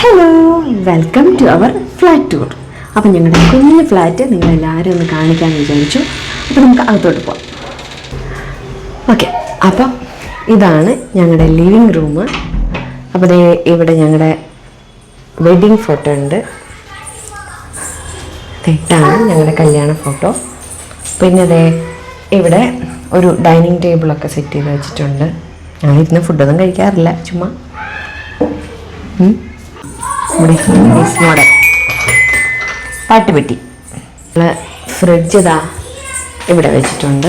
Hello welcome to our flat tour അപ്പം ഞങ്ങളുടെ കുഞ്ഞു ഫ്ലാറ്റ് നിങ്ങളെല്ലാവരും ഒന്ന് കാണിക്കാമെന്ന് വിചാരിച്ചു. അപ്പോൾ നമുക്ക് അകത്തോട്ട് പോകാം ഓക്കെ അപ്പം ഇതാണ് ഞങ്ങളുടെ ലിവിങ് റൂം അപ്പോൾ ഇവിടെ ഞങ്ങളുടെ വെഡിങ് ഫോട്ടോ ഉണ്ട്. തെറ്റാണ് ഞങ്ങളുടെ കല്യാണ ഫോട്ടോ പിന്നെ അതേ ഇവിടെ ഒരു ഡൈനിങ് ടേബിളൊക്കെ സെറ്റ് ചെയ്ത് വെച്ചിട്ടുണ്ട്. ഞങ്ങൾ ഇരുന്ന് ഫുഡൊന്നും കഴിക്കാറില്ല ചുമ്മാ. പാട്ട് മോഡൽ പാട്ടുപെട്ടി ഫ്രിഡ്ജ് ഇതാ ഇവിടെ വെച്ചിട്ടുണ്ട്.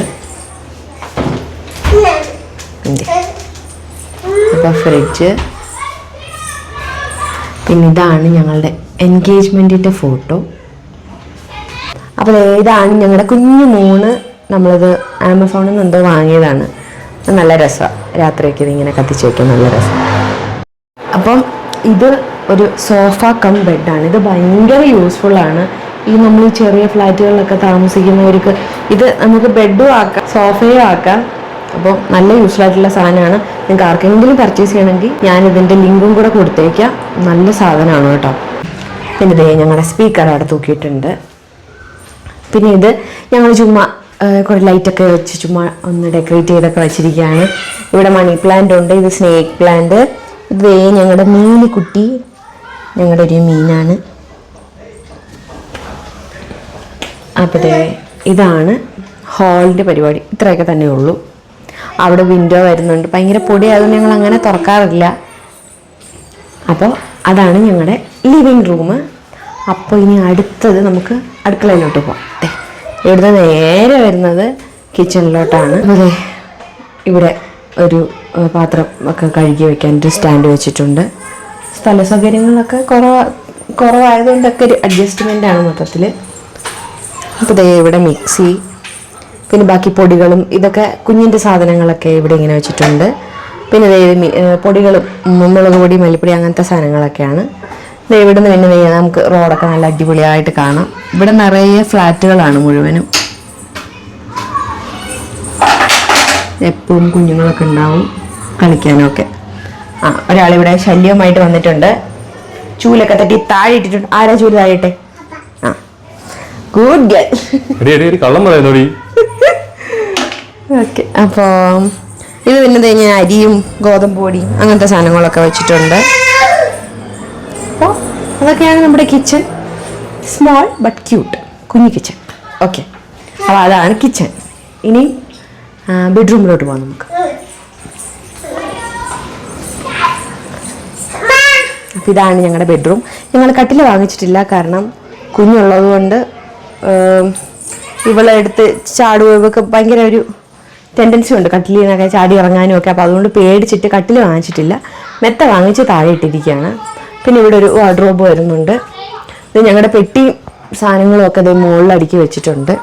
അപ്പോൾ ഫ്രിഡ്ജ് പിന്നെ ഇതാണ് ഞങ്ങളുടെ എൻഗേജ്മെന്റിന്റെ ഫോട്ടോ. അപ്പോൾ ഇതാണ് ഞങ്ങളുടെ കുഞ്ഞു മൂന്ന് നമ്മളിത് ആമസോണിൽ നിന്ന് എന്തോ വാങ്ങിയതാണ്. നല്ല രസമാണ് രാത്രിയൊക്കെ ഇതിങ്ങനെ കത്തിച്ച് വയ്ക്കാൻ നല്ല രസം. അപ്പം ഇത് ഒരു സോഫ കം ബെഡാണ് ഇത് ഭയങ്കര യൂസ്ഫുള്ളാണ് ഈ നമ്മൾ ചെറിയ ഫ്ലാറ്റുകളിലൊക്കെ താമസിക്കുന്നവർക്ക് ഇത് നമുക്ക് ബെഡും ആക്കാം സോഫയും ആക്കാം. അപ്പോൾ നല്ല യൂസ്ഫുൾ ആയിട്ടുള്ള സാധനമാണ്. നിങ്ങൾക്ക് ആർക്കെങ്കിലും പർച്ചേസ് ചെയ്യണമെങ്കിൽ ഞാൻ ഇതിന്റെ ലിങ്കും കൂടെ കൊടുത്തേക്കാം. നല്ല സാധനമാണ് കേട്ടോ. പിന്നെ ഇതേ ഞങ്ങളുടെ സ്പീക്കർ അവിടെ തൂക്കിയിട്ടുണ്ട്. പിന്നെ ഇത് ഞങ്ങൾ ചുമ്മാ കുറേ ലൈറ്റൊക്കെ വെച്ച് ചുമ്മാ ഒന്ന് ഡെക്കറേറ്റ് ചെയ്തൊക്കെ വെച്ചിരിക്കുകയാണ്. ഇവിടെ മണി പ്ലാന്റ് ഉണ്ട്. ഇത് സ്നേക്ക് പ്ലാന്റ് ഇത് ഞങ്ങളുടെ മീനുകുട്ടി ഞങ്ങളുടെ ഒരു മീനാണ്. അപ്പോൾ ഇതാണ് ഹാളിന്റെ പരിപാടി. ഇത്രയൊക്കെ തന്നെ ഉള്ളൂ. അവിടെ വിൻഡോ വരുന്നുണ്ട്. ഭയങ്കര പൊടിയായതുകൊണ്ട് ഞങ്ങൾ അങ്ങനെ തുറക്കാറില്ല. അപ്പോൾ അതാണ് ഞങ്ങളുടെ ലിവിങ് റൂം അപ്പോൾ ഇനി അടുത്തത് നമുക്ക് അടുക്കളയിലോട്ട് പോകാം ഇവിടുന്ന് നേരെ വരുന്നത് കിച്ചണിലോട്ടാണ് അതെ ഇവിടെ ഒരു പാത്രം ഒക്കെ കഴുകി വെക്കാൻ ഒരു സ്റ്റാൻഡ് വെച്ചിട്ടുണ്ട്. സ്ഥല സൗകര്യങ്ങളൊക്കെ കുറവ് കുറവായതുകൊണ്ടൊക്കെ ഒരു അഡ്ജസ്റ്റ്മെന്റ് ആണ് മൊത്തത്തിൽ. അപ്പോൾ ദേ ഇവിടെ മിക്സി പിന്നെ ബാക്കി പൊടികളും ഇതൊക്കെ കുഞ്ഞിന്റെ സാധനങ്ങളൊക്കെ ഇവിടെ ഇങ്ങനെ വെച്ചിട്ടുണ്ട്. പിന്നെ ദേ ഇത് മി- ഏഹ് പൊടികളും മുളക് പൊടി മല്ലിപ്പൊടി അങ്ങനത്തെ സാധനങ്ങളൊക്കെയാണ്. ഇവിടെ നിന്ന് പിന്നെ നമുക്ക് റോഡൊക്കെ നല്ല അടിപൊളിയായിട്ട് കാണാം. ഇവിടെ നിറയെ ഫ്ലാറ്റുകളാണ് മുഴുവനും. എപ്പോഴും കുഞ്ഞുങ്ങളൊക്കെ ഉണ്ടാവും കളിക്കാനും ഒക്കെ ആ ഒരാളിവിടെ ശല്യവുമായിട്ട് വന്നിട്ടുണ്ട്. ചൂലൊക്കെ തട്ടി താഴെ ഇട്ടിട്ടുണ്ട്. ആരാ ചൂൽ താഴെ ആ. ഗുഡ് ഗേൾ കള്ളം പറയുന്നോടി ഓക്കെ അപ്പോൾ ഇത് പിന്നെ ഞാൻ അരിയും ഗോതമ്പ് പൊടിയും അങ്ങനത്തെ സാധനങ്ങളൊക്കെ വെച്ചിട്ടുണ്ട്. അപ്പോൾ അതൊക്കെയാണ് നമ്മുടെ കിച്ചൺ സ്മോൾ ബട്ട് ക്യൂട്ട് കുഞ്ഞു കിച്ചൺ ഓക്കെ അപ്പോൾ അതാണ് കിച്ചൺ ഇനി ബെഡ്റൂമിലോട്ട് പോകാം നമുക്ക്. ഇതാണ് ഞങ്ങളുടെ ബെഡ്റൂം. ഞങ്ങൾ കട്ടിൽ വാങ്ങിച്ചിട്ടില്ല കാരണം കുഞ്ഞുള്ളത് കൊണ്ട് ഇവളെ എടുത്ത് ചാടുവൊക്കെ ഭയങ്കര ഒരു ടെൻഡൻസി ഉണ്ട് കട്ടിലിൽ നിന്നൊക്കെ ചാടി ഇറങ്ങാനും ഒക്കെ. അപ്പോൾ അതുകൊണ്ട് പേടിച്ചിട്ട് കട്ടിൽ വാങ്ങിച്ചിട്ടില്ല. മെത്ത വാങ്ങിച്ച് താഴെ ഇട്ടിരിക്കുകയാണ്. പിന്നെ ഇവിടെ ഒരു വാർഡ്രോബ് വരുന്നുണ്ട്. ഇത് ഞങ്ങളുടെ പെട്ടി സാധനങ്ങളും ഒക്കെ ഇത് മുകളിൽ അടുക്കി വെച്ചിട്ടുണ്ട്.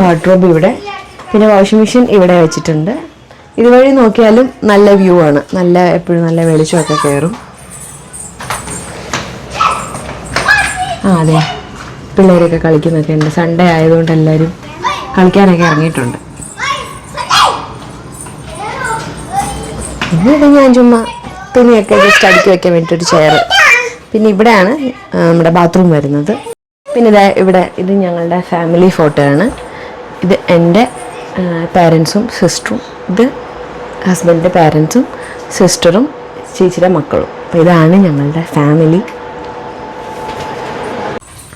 വാർഡ്രോബ് ഇവിടെ. പിന്നെ വാഷിംഗ് മെഷീൻ ഇവിടെ വെച്ചിട്ടുണ്ട്. ഇതുവഴി നോക്കിയാലും നല്ല വ്യൂ ആണ്. നല്ല എപ്പോഴും നല്ല വെളിച്ചമൊക്കെ കയറും ആ അതെ. പിള്ളേരൊക്കെ കളിക്കുന്നൊക്കെ ഉണ്ട്. സൺഡേ ആയതുകൊണ്ട് എല്ലാവരും കളിക്കാനൊക്കെ ഇറങ്ങിയിട്ടുണ്ട്. ഇത് ഞാൻ ചുമ്മാ തുണിയൊക്കെ ജസ്റ്റ് അടുക്കി വയ്ക്കാൻ വേണ്ടിയിട്ട് ഒരു ചെയർ പിന്നെ ഇവിടെയാണ് നമ്മുടെ ബാത്റൂം വരുന്നത്. പിന്നെ ഇതാ ഇവിടെ ഇത് ഞങ്ങളുടെ ഫാമിലി ഫോട്ടോ ആണ്. ഇത് എന്റെ പാരൻസും സിസ്റ്ററും ഇത് ഹസ്ബൻഡിന്റെ പാരൻസും സിസ്റ്ററും ചേച്ചിയുടെ മക്കളും. അപ്പോൾ ഇതാണ് ഞങ്ങളുടെ ഫാമിലി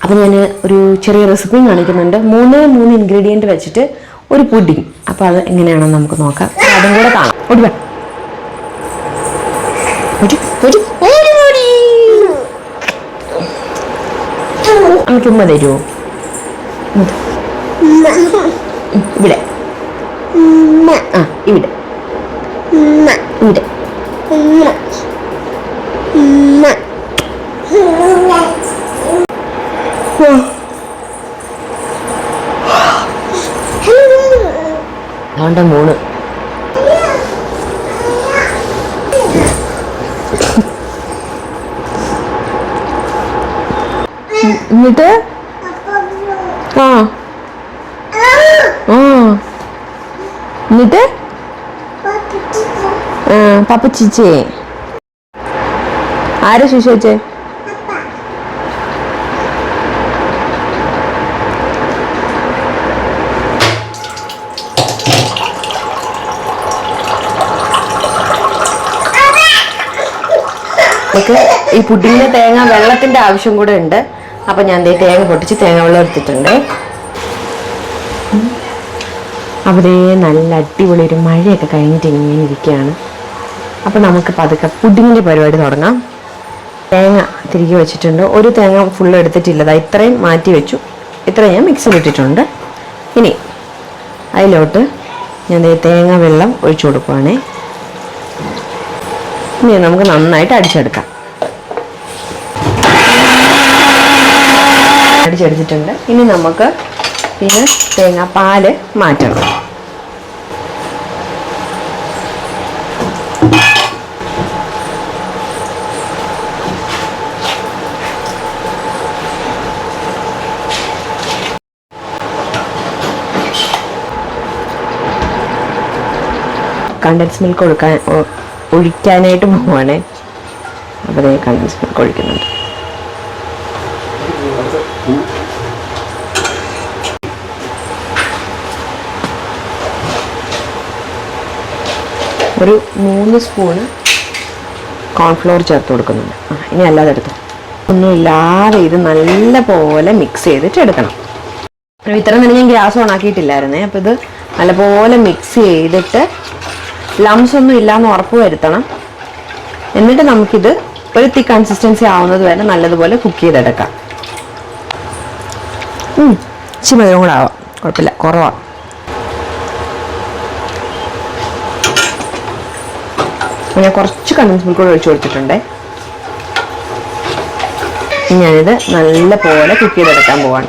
അപ്പോൾ ഞാൻ ഒരു ചെറിയ റെസിപ്പിയും കാണിക്കുന്നുണ്ട്. മൂന്ന് മൂന്ന് ഇൻഗ്രീഡിയന്റ് വെച്ചിട്ട് ഒരു പുഡിങ്. അപ്പോൾ അത് എങ്ങനെയാണെന്ന് നമുക്ക് നോക്കാം. അതും കൂടെ കാണാം. ഓടി വാ. ഓടി, ഓടി, ഓടി, ഓടി. നമുക്ക് ഉമ്മ തരുമോ ഇവിടെ. ആ ഇവിടെ. അതുകൊണ്ട് മൂന്ന് എന്നിട്ട്? ആ. ആ. എന്നിട്ട്? പപ്പ ചിച്ചേ ആരാ ശിശു വെച്ചേ നമുക്ക് ഈ പുഡിങ്ങിന് തേങ്ങ വെള്ളത്തിന്റെ ആവശ്യം കൂടെ ഉണ്ട്. അപ്പൊ ഞാൻ ദേ തേങ്ങ പൊട്ടിച്ച് തേങ്ങ വെള്ളം എടുത്തിട്ടുണ്ട്. അവിടെ നല്ല അടിപൊളി ഒരു മഴയൊക്കെ കഴിഞ്ഞിട്ട് ഇങ്ങനെ ഇരിക്കുകയാണ്. അപ്പൊ നമുക്ക് പതുക്കെ പുഡിങ്ങിന്റെ പരിപാടി തുടങ്ങാം. തേങ്ങ തിരികെ വെച്ചിട്ടുണ്ട്. ഒരു തേങ്ങ എടുത്തിട്ടില്ല. ദാ ഇത്രയും മാറ്റി വെച്ചു. ഇത്രയും ഞാൻ മിക്സിൽ ഇട്ടിട്ടുണ്ട്. ഇനി അതിലോട്ട് ഞാൻ തേങ്ങ വെള്ളം ഒഴിച്ചു കൊടുക്കുവാണേ. ഇനി നമുക്ക് നന്നായിട്ട് അടിച്ചെടുക്കാം. അടിച്ചെടുത്തിട്ടുണ്ട്. ഇനി നമുക്ക് പിന്നെ തേങ്ങാപ്പാൽ മാറ്റണം. കണ്ടൻസ് മിൽക്ക് ഒഴുക്കാൻ ഒഴിക്കാനായിട്ട് പോവാണേ. അപ്പോൾ കണ്ടൻസ് മിൽക്ക് ഒഴിക്കുന്നുണ്ട്. ഒരു മൂന്ന് സ്പൂണ് കോൺഫ്ലോർ ചേർത്ത് കൊടുക്കുന്നുണ്ട്. ഇനി അല്ലാതെ എടുത്തു. ഒന്നുമില്ലാതെ ഇത് നല്ല പോലെ മിക്സ് ചെയ്തിട്ട് എടുക്കണം. ഇത്ര നേരം ഞാൻ ഗ്യാസ് ഓൺ ആക്കിയിട്ടില്ലായിരുന്നേ അപ്പോൾ ഇത് നല്ലപോലെ മിക്സ് ചെയ്തിട്ട് ലംസ് ഒന്നും ഇല്ലാന്ന് ഉറപ്പ് വരുത്തണം. എന്നിട്ട് നമുക്കിത് ഒരു തിക്ക് കൺസിസ്റ്റൻസി ആവുന്നത് വരെ നല്ലതുപോലെ കുക്ക് ചെയ്തെടുക്കാം. ഇച്ചിരി മധുരം കൂടെ ആവാം. കുഴപ്പമില്ല കുറവാ. അപ്പോൾ ഞാൻ കുറച്ച് കണ്ടൻസ് മിൽക്ക് കൂടെ ഒഴിച്ചു കൊടുത്തിട്ടുണ്ടേ. ഇനി ഞാനിത് നല്ല പോലെ കുക്ക് ചെയ്തെടുക്കാൻ പോവാണ്.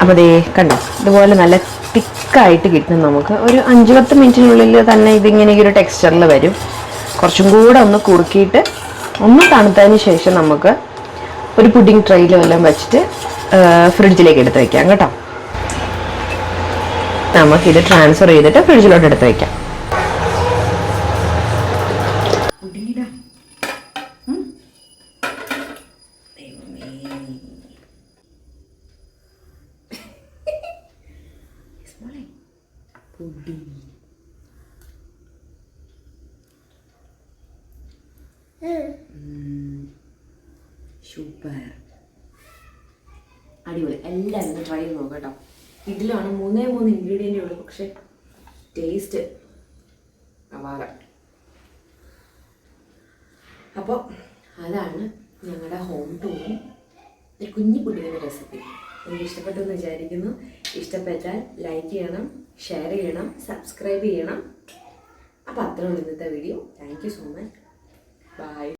അപ്പോൾ ദേ കണ്ടോ? ഇതുപോലെ നല്ല തിക്കായിട്ട് കിട്ടും നമുക്ക്. ഒരു അഞ്ച് പത്ത് മിനിറ്റിനുള്ളിൽ തന്നെ ഇതിങ്ങനെ ഈ ഒരു ടെക്സ്ചറിൽ വരും. കുറച്ചും കൂടെ ഒന്ന് കുറുക്കിയിട്ട് ഒന്ന് തണുത്തതിന് ശേഷം നമുക്ക് ഒരു പുഡിംഗ് ട്രെയിൽ എല്ലാം വെച്ചിട്ട് ഫ്രിഡ്ജിലേക്ക് എടുത്ത് വയ്ക്കാം കേട്ടോ. നമുക്കിത് ട്രാൻസ്ഫർ ചെയ്തിട്ട് ഫ്രിഡ്ജിലോട്ട് എടുത്ത് വെക്കാം. സൂപ്പർ. അടിപൊളി. എല്ലാവരും ഒന്ന് ട്രൈ ചെയ്ത് നോക്കാം കേട്ടോ. ഇതിലാണ് മൂന്നേ മൂന്ന് ഇൻഗ്രീഡിയന്റേ ഉള്ളൂ. പക്ഷെ ടേസ്റ്റ് അപാരം. അപ്പോൾ അതാണ് ഞങ്ങളുടെ ഹോം ടൂറും ഒരു കുഞ്ഞു കുട്ടികളുടെ റെസിപ്പി എനിക്ക് ഇഷ്ടപ്പെട്ടു എന്ന് വിചാരിക്കുന്നു. ഇഷ്ടപ്പെട്ടാൽ ലൈക്ക് ചെയ്യണം ഷെയർ ചെയ്യണം സബ്സ്ക്രൈബ് ചെയ്യണം. അപ്പോൾ അത്രയുള്ള ഇന്നത്തെ video thank you so much Bye.